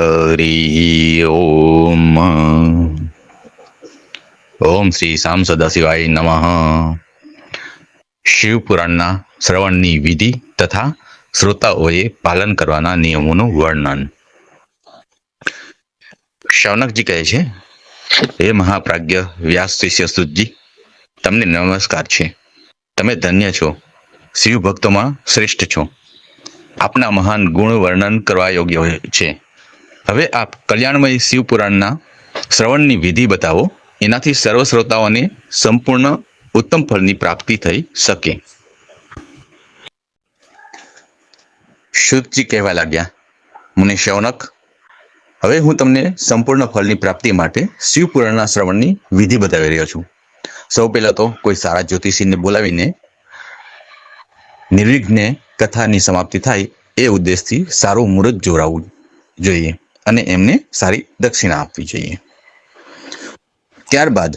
હરિ ઓમ ઓમ શ્રી સામ સદાશિવાય નમઃ શિવપુરાણના શ્રવણની વિધિ તથા શ્રોતાઓએ પાલન કરવાના નિયમોનું વર્ણન શૌનકજી કહે છે હે મહાપ્રાજ્ઞ વ્યાસ શિષ્ય સુજી તમને નમસ્કાર છે. તમે ધન્ય છો. શિવ ભક્તોમાં શ્રેષ્ઠ છો. આપના મહાન ગુણ વર્ણન કરવા યોગ્ય છે. હવે આપ કલ્યાણમય શિવપુરાણના શ્રવણની વિધિ બતાવો. એનાથી સર્વ શ્રોતાઓને સંપૂર્ણ ઉત્તમ ફળની પ્રાપ્તિ થઈ શકે. શુદ્ધજી કહેવા લાગ્યા. મને શૌનક, હવે હું તમને સંપૂર્ણ ફળની પ્રાપ્તિ માટે શિવપુરાણના શ્રવણની વિધિ બતાવી રહ્યો છું. સૌ પહેલાં તો કોઈ સારા જ્યોતિષીને બોલાવીને નિર્વિઘ્ને કથાની સમાપ્તિ થાય એ ઉદ્દેશથી સારું મુહૂર્ત જોડાવવું જોઈએ. અને એમને સારી દક્ષિણા આપવી જોઈએ. ત્યારબાદ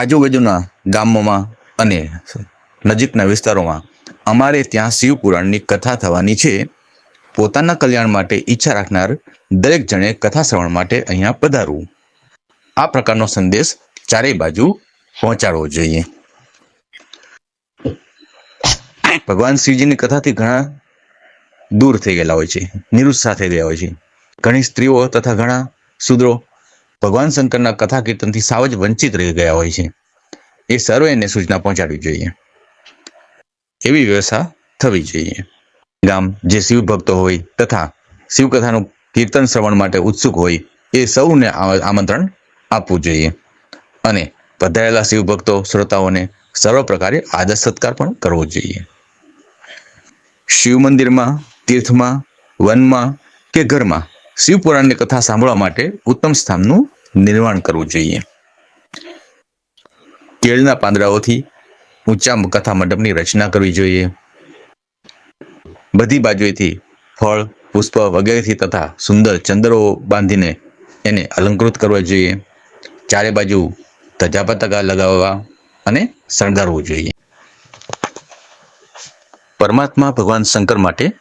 આજુબાજુના ગામોમાં અને નજીકના વિસ્તારોમાં અમારે ત્યાં શિવ પુરાણની કથા થવાની છે. પોતાના કલ્યાણ માટે ઈચ્છા રાખનાર દરેક જણે કથા શ્રવણ માટે અહીંયા પધારવું. આ પ્રકારનો સંદેશ ચારેય બાજુ પહોંચાડવો જોઈએ. ભગવાન શિવજીની કથાથી ઘણા દૂર થઈ ગયેલા હોય છે, નિરુત્સાહ થઈ ગયા હોય છે. ઘણી સ્ત્રીઓ તથા ઘણા શૂદ્રો ભગવાન શંકરના કથા કીર્તનથી સાવ જ વંચિત રહી ગયા હોય છે. એ સર્વેને સૂચના પહોંચાડવી જોઈએ. એવી વ્યવસ્થા થવી જોઈએ. ગામ જે શિવ ભક્તો હોય તથા શિવકથાનું કીર્તન શ્રવણ માટે ઉત્સુક હોય, એ સૌને આમંત્રણ આપવું જોઈએ. અને પધારેલા શિવ ભક્તો શ્રોતાઓને સર્વ પ્રકારે આદર સત્કાર પણ કરવો જોઈએ. શિવ મંદિરમાં તીર્થમાં, વનમાં કે ઘરમાં? શિવ પુરાણની કથા સાંભળવા માટે ઉત્તમ સ્થાનનું નિર્માણ કરવું જોઈએ. કેળના પાંદડાઓથી ઊંચા કથા મંડપની રચના કરવી જોઈએ. બધી બાજુએથી ફળ, પુષ્પ વગેરેથી તથા સુંદર ચંદરો બાંધીને એને અલંકૃત કરવા જોઈએ. ચારે બાજુ ધજા પતાકા લગાવવા અને શણગારવું જોઈએ. પરમાત્મા ભગવાન શંકર માટે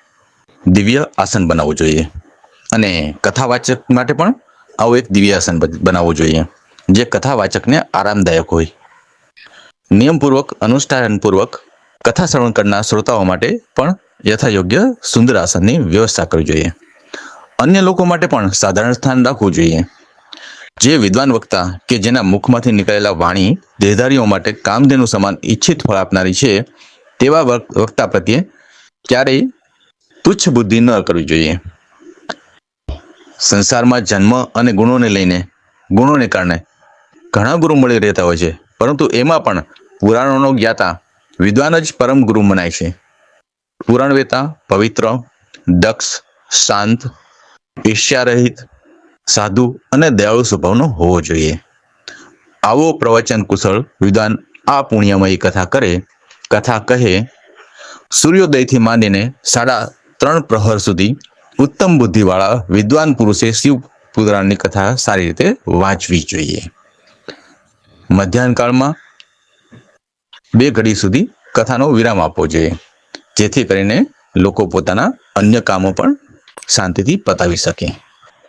દિવ્ય આસન બનાવવું જોઈએ. અને કથાવાચક માટે પણ આવું એક દિવ્ય આસન બનાવવું જોઈએ, જે કથાવાચકને આરામદાયક હોય. નિયમપૂર્વક, અનુષ્ઠાનપૂર્વક કથા શ્રવણ કરનાર શ્રોતાઓ માટે પણ યથાયોગ્ય સુંદર આસનની વ્યવસ્થા કરવી જોઈએ. અન્ય લોકો માટે પણ સાધારણ સ્થાન રાખવું જોઈએ. જે વિદ્વાન વક્તા કે જેના મુખમાંથી નીકળેલા વાણી દેહધારીઓ માટે કામધેનુ સમાન ઈચ્છિત ફળ આપનારી છે, તેવા વક- વક્તા પ્રત્યે ક્યારેય તુચ્છ બુદ્ધિ ન કરવી જોઈએ. સંસારમાં જન્મ અને ગુણોને લઈને, ગુણોને કારણે ઘણા ગુરુ મળી રહેતા હોય છે, પરંતુ એમાં પણ પુરાણોનો જ્ઞાતા વિદ્વાન જ પરમ ગુરુ મનાય છે. પુરાણ વેતા પવિત્ર, દક્ષ, શાંત, ઈર્ષ્યારહિત, સાધુ અને દયાળુ સ્વભાવનો હોવો જોઈએ. આવો પ્રવચન કુશળ વિદ્વાન આ પુણ્યમયી કથા કરે, કથા કહે, સૂર્યોદયથી માંડીને સાડા ત્રણ પ્રહર સુધી ઉત્તમ બુદ્ધિવાળા વિદ્વાન પુરુષે શિવ પુરાણની કથા સારી રીતે વાંચવી જોઈએ. મધ્યાહન કાળમાં બે ઘડી સુધી કથાનો વિરામ આપવો જોઈએ, જેથી કરીને લોકો પોતાના અન્ય કામો પણ શાંતિથી પતાવી શકે.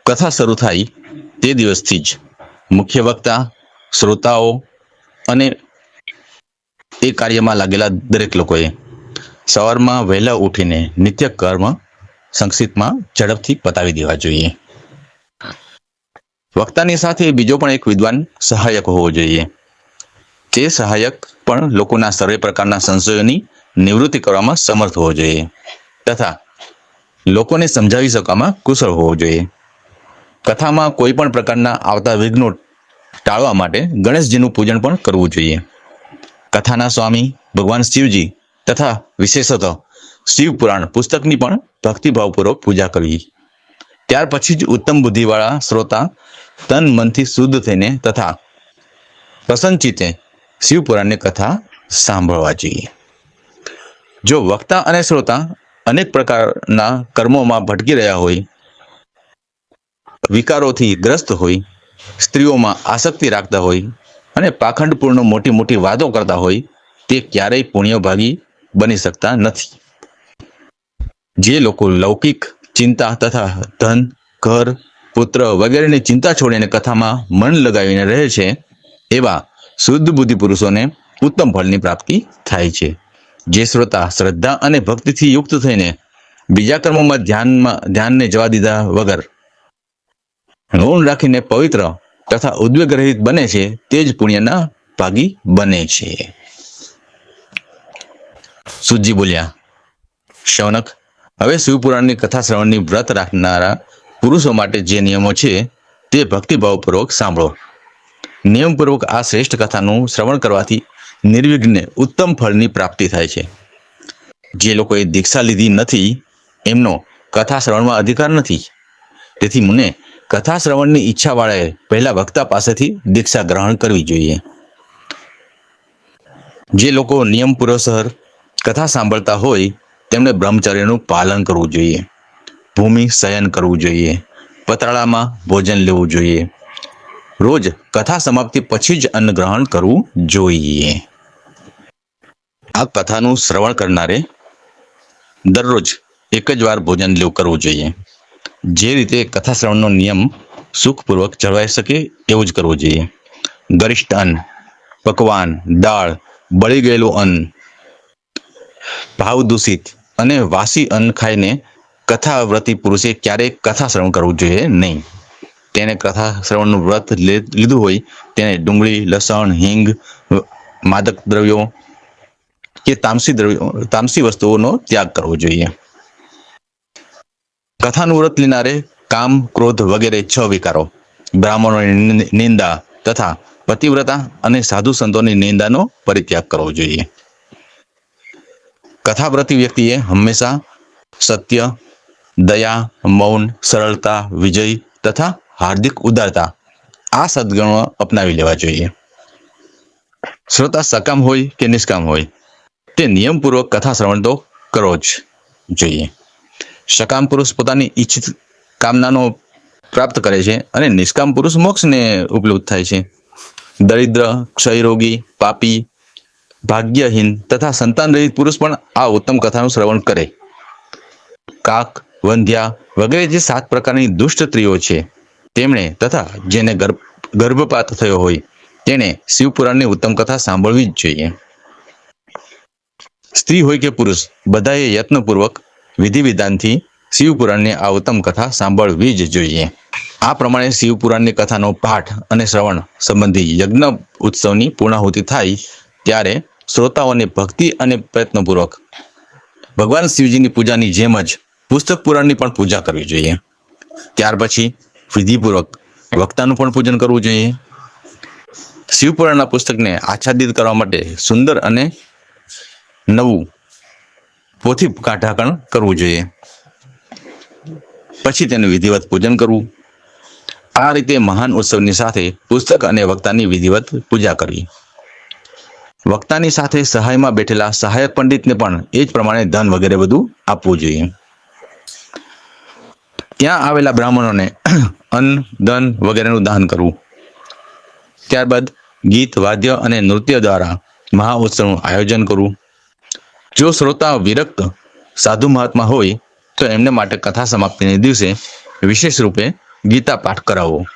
કથા શરૂ થાય તે દિવસથી જ મુખ્ય વક્તા, શ્રોતાઓ અને એ કાર્યમાં લાગેલા દરેક લોકોએ સવારમાં વહેલા ઉઠીને નિત્ય કર્મ સંક્ષિપ્તમાં ઝડપથી પતાવી દેવા જોઈએ. વક્તાની સાથે બીજો પણ એક વિદ્વાન સહાયક હોવો જોઈએ. તે સહાયક પણ લોકોના સર્વે પ્રકારના સંશયોની નિવૃત્તિ કરવામાં સમર્થ હોવો જોઈએ તથા લોકોને સમજાવી શકવામાં કુશળ હોવો જોઈએ. કથામાં કોઈ પણ પ્રકારના આવતા વિઘ્નો ટાળવા માટે ગણેશજીનું પૂજન પણ કરવું જોઈએ. કથાના સ્વામી ભગવાન શિવજી તથા વિશેષતઃ શિવ પુરાણ પુસ્તકની પણ ભક્તિભાવપૂર્વક પૂજા કરવી. ત્યાર પછી જ ઉત્તમ બુદ્ધિવાળા શ્રોતા તન મનથી શુદ્ધ થઈને તથા પ્રસન્નચિતે શિવ પુરાણની કથા સાંભળવા જોઈએ. જો વક્તા અને શ્રોતા અનેક પ્રકારના કર્મોમાં ભટકી રહ્યા હોય, વિકારોથી ગ્રસ્ત હોય, સ્ત્રીઓમાં આસક્તિ રાખતા હોય અને પાખંડપૂર્ણ મોટી મોટી વાતો કરતા હોય, તે ક્યારેય પુણ્યભાગી બની શકતા નથી. જે લોકો લૌકિક ચિંતા તથા ધન, ઘર, પુત્ર વગેરેની ચિંતા છોડીને કથામાં મન લગાવીને રહે છે, એવા શુદ્ધ બુદ્ધિ પુરુષોને ઉત્તમ ફળની પ્રાપ્તિ થાય છે. જે શ્રોતા શ્રદ્ધા અને ભક્તિથી યુક્ત થઈને બીજા કર્મોમાં ધ્યાનમાં, ધ્યાનને જવા દીધા વગર ઋણ રાખીને પવિત્ર તથા ઉદ્વેગ રહિત બને છે, તે જ પુણ્યના ભાગી બને છે. સુજી બોલ્યા, શૌનક, હવે શિવપુરાણની કથા શ્રવણની વ્રત રાખનારા પુરુષો માટે જે નિયમો છે તે ભક્તિભાવપૂર્વક સાંભળો. નિયમપૂર્વક આ શ્રેષ્ઠ કથાનું શ્રવણ કરવાથી નિર્વિઘ્ને ઉત્તમ ફળની પ્રાપ્તિ થાય છે. જે લોકોએ દીક્ષા લીધી નથી, એમનો કથા શ્રવણમાં અધિકાર નથી. તેથી મને કથા શ્રવણની ઈચ્છાવાળાએ પહેલા વક્તા પાસેથી દીક્ષા ગ્રહણ કરવી જોઈએ. જે લોકો નિયમ પુરસર કથા સાંભળતા હોય તેમણે બ્રહ્મચર્યનું પાલન કરવું જોઈએ. ભૂમિ શયન કરવું જોઈએ. પતરાળામાં ભોજન લેવું જોઈએ. રોજ કથા સમાપ્તિ પછી જ અન્ન ગ્રહણ કરવું જોઈએ. આ કથાનું શ્રવણ કરનારે દરરોજ એક જ વાર ભોજન લેવું કરવું જોઈએ. જે રીતે કથા શ્રવણનો નિયમ સુખપૂર્વક જળવાઈ શકે એવું જ કરવું જોઈએ. ગરિષ્ઠ અન્ન, પકવાન, દાળ, બળી ગયેલું અન્ન ભાવ દૂષિત અને વાસી અન્ન ખાઈને કથાવ્રતી પુરુષે ક્યારેય કથા શ્રવણ કરવું જોઈએ નહીં. તેને કથા શ્રવણનું વ્રત લીધું હોય તેને ડુંગળી, લસણ, હિંગ માદક દ્રવ્યો કે તામસી દ્રવ્યો, તામસી વસ્તુઓનો ત્યાગ કરવો જોઈએ. કથાનું વ્રત લેનારે કામ, ક્રોધ વગેરે છ વિકારો. બ્રાહ્મણોની નિંદા તથા પતિવ્રતા અને સાધુ સંતોની નિંદાનો પરિત્યાગ કરવો જોઈએ. કથાવ્રતી વ્યક્તિએ હંમેશા સત્ય, દયા, મૌન, સરળતા, વિજય તથા હાર્દિક ઉદારતા આ સદગુણો અપનાવી લેવા જોઈએ. શ્રોતા સકામ હોય કે નિષ્કામ હોય, તે નિયમપૂર્વક કથા શ્રવણ તો કરવો જ જોઈએ. સકામ પુરુષ પોતાની ઈચ્છિત કામનાનો પ્રાપ્ત કરે છે અને નિષ્કામ પુરુષ મોક્ષને ઉપલબ્ધ થાય છે. દરિદ્ર, ક્ષયરોગી, પાપી ભાગ્યહીન તથા સંતાન રહિત પુરુષ પણ આ ઉત્તમ કથાનું શ્રવણ કરે. કાક, વંધ્યા વગેરે જે સાત પ્રકારની દુષ્ટ સ્ત્રીઓ છે, તેમણે તથા જેને ગર્ભપાત થયો હોય, તેણે શિવપુરાણની ઉત્તમ કથા સાંભળવી જ જોઈએ. સ્ત્રી હોય કે પુરુષ, બધાએ યત્નપૂર્વક વિધિ વિધાનથી શિવપુરાણની આ ઉત્તમ કથા સાંભળવી જ જોઈએ. આ પ્રમાણે શિવપુરાણની કથાનો પાઠ અને શ્રવણ સંબંધી યજ્ઞ ઉત્સવની પૂર્ણાહુતિ થાય ત્યારે શ્રોતાઓને ભક્તિ અને પ્રયત્નપૂર્વક ભગવાન શિવજીની પૂજાની જેમ જ પુસ્તક પુરાણની પણ પૂજા કરવી જોઈએ. ત્યાર પછી વિધિપૂર્વક વક્તાનું પણ પૂજન કરવું જોઈએ. શિવપુરાણના પુસ્તકને આચ્છાદિત કરવા માટે સુંદર અને નવું પોથી કાઢાકણ કરવું જોઈએ. પછી તેનું વિધિવત પૂજન કરવું. આ રીતે મહાન ઉત્સવની સાથે પુસ્તક અને વક્તાની વિધિવત પૂજા કરવી. વક્તાની સાથે સહાયમાં બેઠેલા સહાયક પંડિતને પણ એ જ પ્રમાણે ધન વગેરે બધું આપવું જોઈએ. ત્યાં આવેલા બ્રાહ્મણોને અન્ન, ધન વગેરેનું દાન કરવું. ત્યારબાદ ગીત, વાદ્ય અને નૃત્ય દ્વારા મહાઉત્સવનું આયોજન કરવું. જો શ્રોતા વિરક્ત સાધુ મહાત્મા હોય, તો એમને માટે કથા સમાપ્તિને દિવસે વિશેષ રૂપે ગીતા પાઠ કરાવવો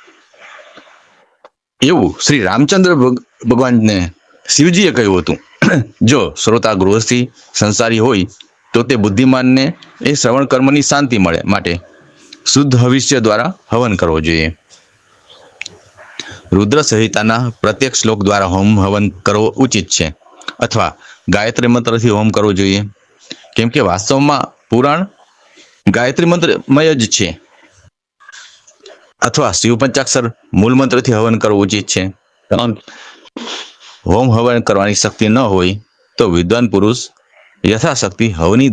એવું શ્રી રામચંદ્ર ભગ- ભગવાનને શિવજીએ કહ્યું હતું, જો શ્રોતા ગૃહસ્થી સંસારી હોય, તો તે બુદ્ધિમાનને એ શ્રવણ કર્મની શાંતિ મળે માટે શુદ્ધ હવિષ્ય દ્વારા હવન કરવો જોઈએ. રુદ્ર સંહિતાના પ્રત્યેક શ્લોક દ્વારા હોમ હવન કરવો ઉચિત છે, અથવા ગાયત્રી મંત્રથી હોમ કરવો જોઈએ. કેમ કે વાસ્તવમાં પુરાણ ગાયત્રી મંત્રમય જ છે, અથવા શિવ પંચાક્ષર મૂળ મંત્રથી હવન કરવું ઉચિત છે. હોમ હવન કરવાની શક્તિ ન હોય તો વિદ્વાન પુરુષ યથાશક્તિ હવની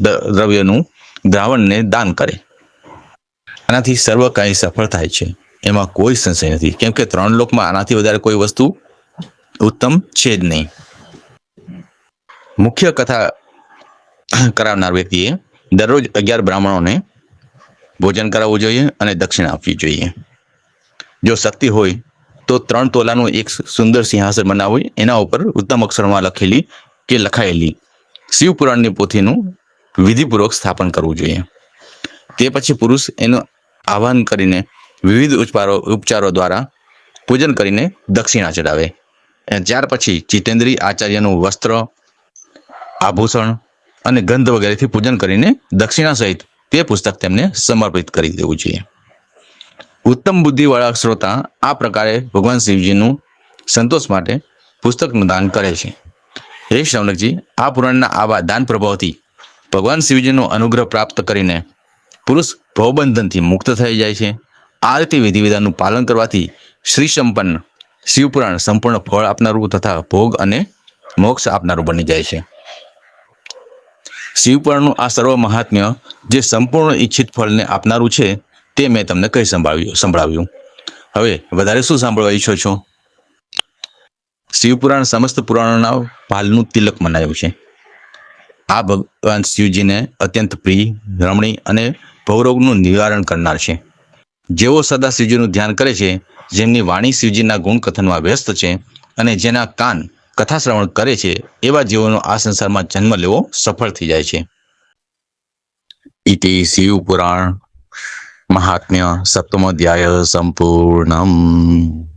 દ્રવ્યનું દ્રાવણને દાન કરે. આનાથી સર્વ કાંઈ સફળ થાય છે. એમાં કોઈ સંશય નથી. કેમ કે ત્રણ લોકમાં આનાથી વધારે કોઈ વસ્તુ ઉત્તમ છે જ નહીં. મુખ્ય કથા કરાવનાર વ્યક્તિએ દરરોજ અગિયાર બ્રાહ્મણોને ભોજન કરાવવું જોઈએ અને દક્ષિણા આપવી જોઈએ. જો શક્તિ હોય તો ત્રણ તોલાનું એક સુંદર સિંહાસન બનાવવું એના ઉપર ઉત્તમ અક્ષરમાં લખેલી કે લખાયેલી શિવપુરાણની પોથીનું વિધિપૂર્વક સ્થાપન કરવું જોઈએ. તે પછી પુરુષ એનું આહ્વાન કરીને વિવિધ ઉપચારો ઉપચારો દ્વારા પૂજન કરીને દક્ષિણા ચડાવે ત્યાર પછી જીતેન્દ્રી આચાર્યનું વસ્ત્ર, આભૂષણ અને ગંધ વગેરેથી પૂજન કરીને દક્ષિણા સહિત તે પુસ્તક તેમને સમર્પિત કરી દેવું જોઈએ. ઉત્તમ બુદ્ધિવાળા શ્રોતા આ પ્રકારે ભગવાન શિવજીનું સંતોષ માટે પુસ્તકનું દાન કરે છે. હે શ્રવણકજી, આ પુરાણના આવા દાન પ્રભાવથી ભગવાન શિવજીનો અનુગ્રહ પ્રાપ્ત કરીને પુરુષ ભવબંધનથી મુક્ત થઈ જાય છે. આ રીતે વિધિ પાલન કરવાથી શ્રી સંપન્ન શિવપુરાણ સંપૂર્ણ ફળ આપનારું તથા ભોગ અને મોક્ષ આપનારું બની જાય છે. શિવપુરાણનું આ સર્વ મહાત્મ્ય જે સંપૂર્ણ ઈચ્છિત ફળને આપનારું છે તે મેં તમને કહી સંભળાવ્યું સંભળાવ્યું. હવે વધારે શું સાંભળવા ઈચ્છો છો? શિવપુરાણ સમસ્ત પુરાણોના પાલનું તિલક મનાયું છે. આ ભગવાન શિવજીને અત્યંત પ્રિય રમણી અને ભવરોગનું નિવારણ કરનાર છે. જેઓ સદા શિવજીનું ધ્યાન કરે છે, જેમની વાણી શિવજીના ગુણ કથનમાં વ્યસ્ત છે અને જેના કાન કથા શ્રવણ કરે છે, એવા જીવોનો આ સંસારમાં જન્મ લેવો સફળ થઈ જાય છે. ઇતિ શિવ પુરાણ મહાત્મ્ય સપ્તમોધ્યાય સંપૂર્ણમ.